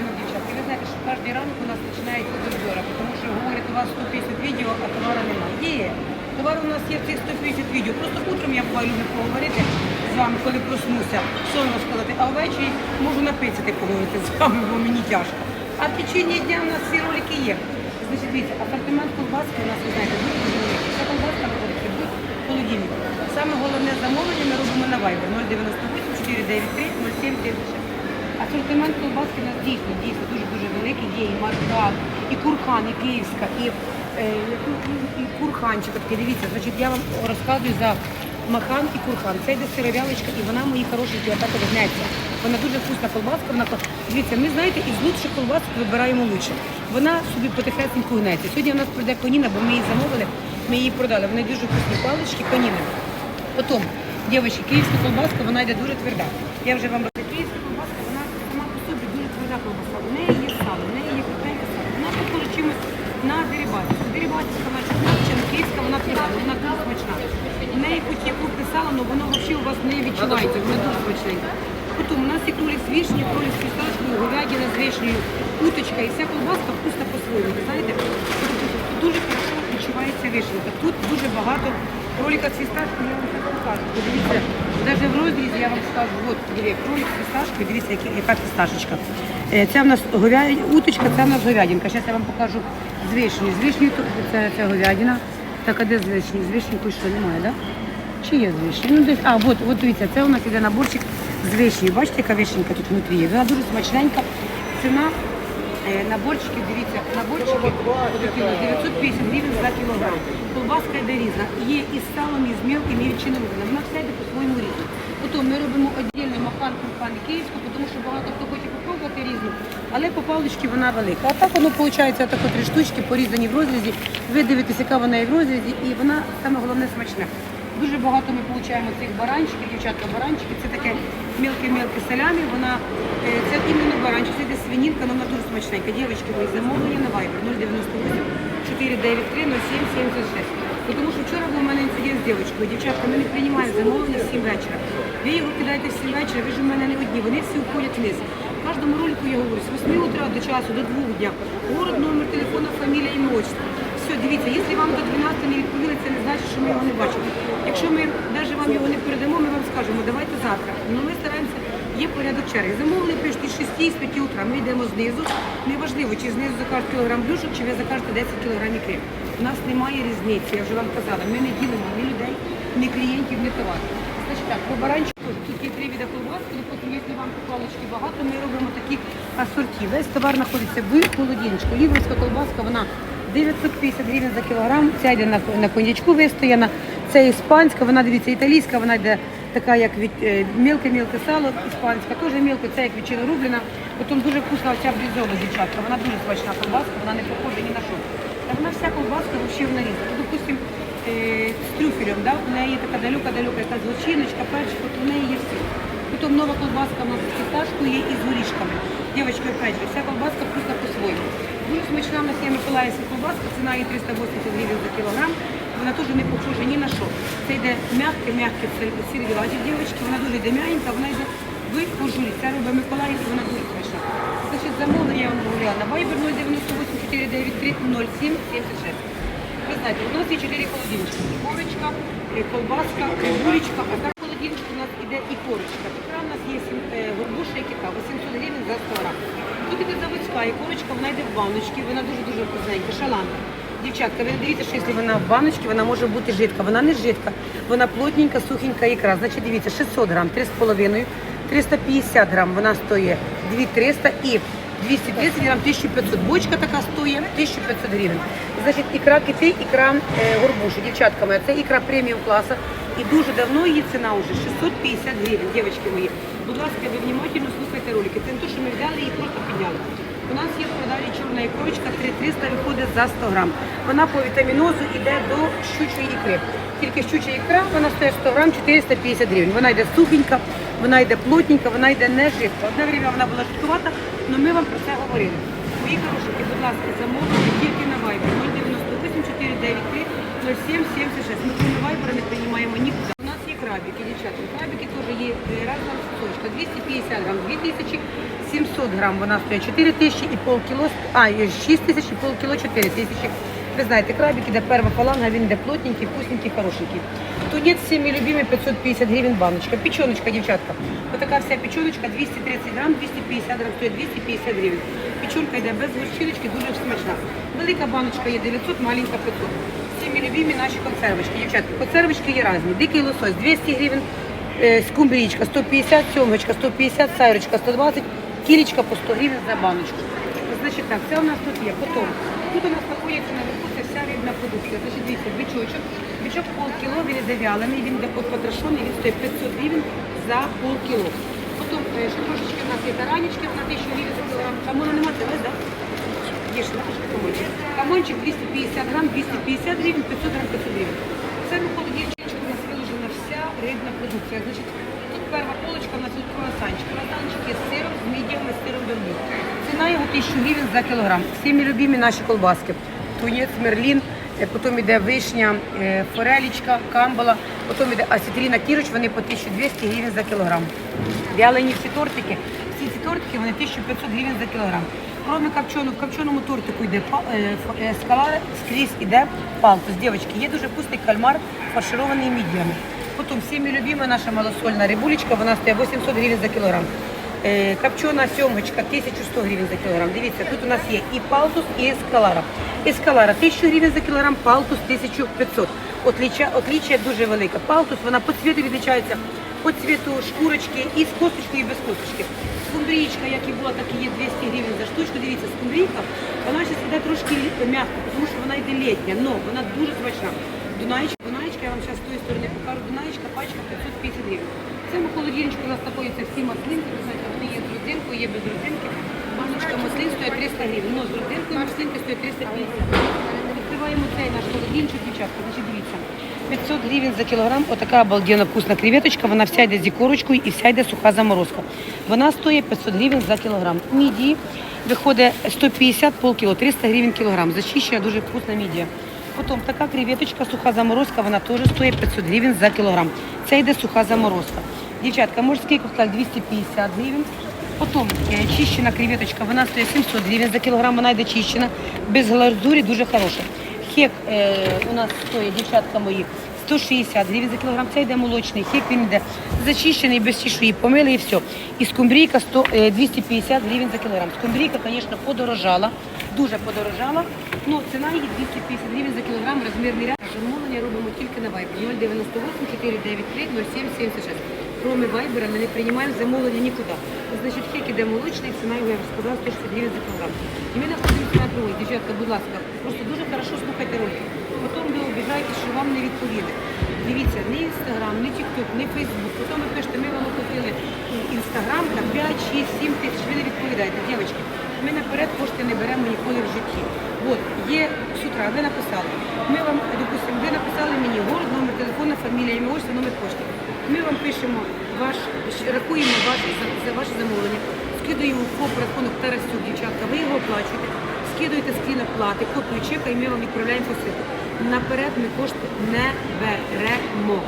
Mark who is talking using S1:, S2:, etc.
S1: ранок, дівчатки. Ви знаєте, що кожен ранок у нас починається з обзора, тому що говорять, у вас 150 відео, а товару немає. Є. Товар у нас є в цих 150 відео. Просто утром я буваю люблю поговорити з вами, коли проснуся, сон розкладати, а ввечері можу написати поговорити з вами, бо мені тяжко. А в течение дня у нас всі ролики є. Значить, дивіться, апартамент колбаски у нас, ви знаєте. Ця колбаска знаходиться в холодильнику. Саме головне замовлення ми робимо на Viber 098 493 0776. Асортимент колбаски у нас дійсно, дійсно дуже-дуже великий. Є і маркат, і курхан, і київська, і, е, і, курханчик. Такий, дивіться, значить, я вам розказую за махан і курхан. Це йде сировялочка, і вона, мої хорошенькі, отак от гнеться. Вона дуже вкусна колбаска. Вона, дивіться, ми, знаєте, із лучших колбасок вибираємо лучше. Вона собі потихесенько гнеться. Сьогодні у нас прийде коніна, бо ми її замовили, ми її продали. Вони дуже вкусні палички, коніни. Потім, дівчатки, київська колбаска, вона йде дуже тверда. Я вже вам розповідаю. Київська колбаска, вона сама по собі дуже тверда колбаска. В неї є сало, в неї є крутеньке сало. Вона похожа чимось на дерибатівську. Дерибатівська вона чорноча, вона дуже смачна. В неї є крупне але воно взагалі у вас не відчувається, вона дуже смачненька. Потім у нас є кролик з вишні, кролик з фісташкою, говядина з вишнею, уточка і вся колбаска вкусна по-своєму. Знаєте, дуже хорошо відчувається вишенка. Тут дуже багато кролика з фісташкою, я вам так покажу. Подивіться, навіть в розрізі я вам скажу, от, дивіться, кролик з фісташкою, дивіться, яка, фісташечка. Це в нас говя... уточка, це в нас говядинка. Зараз я вам покажу з вишнею. З вишнею то- це, це говядина. Так, а де з вишнею? З вишнею що немає, так? Да? Чи є з вишні? Ну, десь, а, от, от дивіться, це у нас іде наборчик з вишні. Бачите, яка вишенька тут внутрі є? Вона дуже смачненька. Ціна е, наборчиків, дивіться, наборчики такі 950 гривень за кілограм. Колбаска йде різна. Є і з салом, і з мілким, і відчиною. Вона все йде по-своєму різно. Потім ми робимо віддільно махан, курхан і київську, тому що багато хто хоче попробувати різну, але по паличці вона велика. А так воно виходить так три штучки порізані в розрізі. Ви дивитесь, яка вона і в розрізі, і вона саме головне смачна. Дуже багато ми отримуємо цих баранчиків, дівчатка, баранчики. Це таке мілке-мілке салямі. Вона е, це іменно баранчик, це йде свинінка, вона дуже смачненька. Дівчатки, ви замовлення на Viber 098 493 07 76. Тому що вчора був у мене інцидент з дівчаткою. Дівчатка, ми не приймаємо замовлення в 7 вечора. Ви його кидаєте в 7 вечора, ви ж у мене не одні, вони всі уходять вниз. В кожному ролику я говорю, з 8 утра до часу, до 2 дня. Город, номер телефона, фамілія і отчество. Все, дивіться, якщо вам до 12 не відповіли, це не значить, що ми його не бачимо. Якщо ми навіть вам його не передамо, ми вам скажемо, давайте завтра. Ну ми стараємося, є порядок черги. Замовили пишуть із 6 з 5 утра. Ми йдемо знизу. Неважливо, чи знизу закажуть кілограм блюшок, чи ви закажете 10 кілограмів ікри. У нас немає різниці, я вже вам казала. Ми не ділимо ні людей, ні клієнтів, ні товар. Значить так, по баранчику тут є три віда якщо вам палички багато, ми робимо такі асорті. Весь товар знаходиться в холодильничку. Лівровська колбаска, вона 950 гривень за кілограм. Ця йде на, на коньячку вистояна. Це іспанська, вона дивіться, італійська, вона йде така, як мілке-мілке сало, іспанська, теж мілке, це як відчина рублена. Потім дуже вкусна оця брізова дівчатка, вона дуже смачна колбаска, вона не похожа ні на що. Та вона вся колбаска в нарізі. Допустим, е, з трюфелем, да? у неї така далека-далека якась злочиночка, перчик, от у неї є все. Потім нова колбаска у нас з фісташкою є і з горішками. Дівчатки, опять же, вся колбаска вкусна по-своєму. Дуже смачна у нас є Миколаївська колбаска, ціна її 380 гривень за кілограм. Вона теж не похожа ні на що. Це йде м'яке-м'яке сирвілажі, дівчатки, вона дуже йде вона йде в кожурі. Це робить Миколаїв, і вона дуже смачна. Значить, замовлення я вам говорила на Viber 098 493 07 76. Ви знаєте, у нас є чотири холодильнички. І Корочка, колбаска, і булечка, а так іде і корочка. Така у нас є горбуша і кита, 800 гривень за 100 грам. Тут іде заводська, і корочка, вона йде в баночці, вона дуже-дуже вкусненька, шаланка. Дівчатка, ви дивіться, що якщо вона в баночці, вона може бути жидка. Вона не жидка, вона плотненька, сухенька ікра. Значить, дивіться, 600 грам, 3,5, 350 грам вона стоїть 2300 і 230 грам 1500. Бочка така стоїть 1500 гривень. Значить, ікра кити, ікра е, горбуші. Дівчатка моя, це ікра преміум класу. І дуже давно її ціна вже 650 гривень, дівчатки мої. Будь ласка, ви внимательно слухайте ролики. Це не те, що ми взяли і просто підняли. У нас є в продажі чорна ікрочка 3300 виходить за 100 грам. Вона по вітамінозу йде до щучої ікри. Тільки щуча ікра, вона стоїть 100 грам 450 гривень. Вона йде сухенька, вона йде плотненька, вона йде не жидка. Одне время вона була жидкувата, але ми вам про це говорили. Мої хорошики, будь ласка, замовлення тільки на Viber 098 493 07 76. Ми крім Viber не приймаємо нікуди. У нас є крабики, дівчата. Крабики теж є разна сочка. 250 грам, 2700 500 грам вона стоїть 4 тисячі і пол кіло, а, і 6 тисяч і пол кіло 4 тисячі. Ви знаєте, крабик іде перша фаланга, він іде плотненький, вкусненький, хорошенький. Тунець всіми любимий 550 гривень баночка. Печеночка, дівчатка. Отака вся печеночка 230 грам, 250 грам, стоїть 250 гривень. Печенка йде без горчиночки, дуже смачна. Велика баночка є 900, маленька 500. Всіми любимі наші консервочки. Дівчатка, консервочки є різні. Дикий лосось 200 гривень, е, скумбрічка 150, сьомочка 150, сайрочка 120, кілечка по 100 гривень за баночку. Значить так, це у нас тут є. Потім, тут у нас знаходиться наверху це вся рибна продукція. Значить, дивіться, бичочок. Бичок полкіло, він іде вялений, він іде потрошений, він стоїть 500 гривень за полкіло. Потім е, ще трошечки у нас є таранечки на 1000 гривень за кілограм. Хамона нема, це ось, так? Є трошки камончик. Камончик 250 грам, 250 гривень, 500 грам, 500 гривень. Це виходить, дівчинка, у нас виложена вся рибна продукція. Значить, тут перша полочка, у нас тут круасанчик. Круасанчик є з сиром, з мідіями, з сиром верблюд. Ціна його 1000 гривень за кілограм. Всі любимі наші колбаски. Тунець, мерлін, е, потім йде вишня, е, форелічка, камбала, потім йде асетріна кіроч, вони по 1200 гривень за кілограм. Вялені всі тортики, всі ці тортики вони 1500 гривень за кілограм. Кроме копченого, в копченому тортику йде е, е, скала, скрізь іде палтус. Дівчатки, є дуже вкусний кальмар, фарширований мідіями. Потім всіми любима наша малосольна рибулечка, вона стоїть 800 гривень за кілограм. Е, Копчена сьомочка 1100 гривень за кілограм. Дивіться, тут у нас є і палтус, і ескалара. Ескалара 1000 гривень за кілограм, палтус 1500. Отліча, отлічія дуже велика. Палтус, вона по цвіту відлічається по цвіту шкурочки і з косточкою, і без косточки. Скумбрійка, як і була, так і є 200 гривень штучку. Дивіться, скумбрійка, вона зараз йде трошки м'яко, тому що вона йде літня, але вона дуже смачна. Дунаєчка, Дунаєчка, я вам зараз з тої сторони покажу. Дунаєчка, пачка 550 гривень. В цьому холодильничку у нас знаходяться всі маслинки, ви знаєте, вони є з родзинкою, є без родзинки. Баночка маслин стоїть 300 гривень, але з родзинкою маслинки стоїть 350 Відкриваємо цей наш холодильничок, дівчатка, значить дивіться. 500 гривень за кілограм, отака обалденна вкусна креветочка, вона вся йде з ікорочкою і вся йде суха заморозка. Вона стоїть 500 гривень за кілограм. Мідії виходить 150 полкіло, 300 гривень кілограм. Зачищена дуже вкусна мідія. Потім така креветочка, суха заморозка, вона теж стоїть 500 гривень за кілограм. Це йде суха заморозка. Дівчатка, морський коктейль 250 гривень. Потім е, чищена креветочка, вона стоїть 700 гривень за кілограм, вона йде чищена, без глазурі, дуже хороша. Хек е, у нас стоїть, дівчатка мої, 160 гривень за кілограм. Це йде молочний хек, він йде зачищений, без чешуї, помили і все. І скумбрійка 100, е, 250 гривень за кілограм. Скумбрійка, звісно, подорожала, дуже подорожала, але ціна її 250 гривень за кілограм, розмірний ряд. Замовлення робимо тільки на Viber 098 493 0776. Кроме Вайбера ми не приймаємо замовлення нікуди. Значить, хек іде молочний, ціна його, я вже сказала, 160 гривень за кілограм. І ми знаходимося на другій. Дівчатка, будь ласка, просто дуже хорошо слухайте ролики. Потім ви обіжаєте, що відповіли. Дивіться, ні Інстаграм, ні Тікток, ні Фейсбук. Потім ви пишете, ми вам оплатили Інстаграм на 5, 6, 7 тисяч. Ви не відповідаєте, дівчатки. Ми наперед кошти не беремо ніколи в житті. От, є з ви написали. Ми вам, допустимо, ви написали мені город, номер телефону, фамілія, ім'я, отчество, номер пошти. Ми вам пишемо ваш, рахуємо ваш, за, за ваше замовлення, скидуємо ФОП рахунок Тарасюк, дівчатка, ви його оплачуєте, скидуєте скрін оплати, копію чека і ми вам відправляємо посилку. Наперед ми кошти не беремо.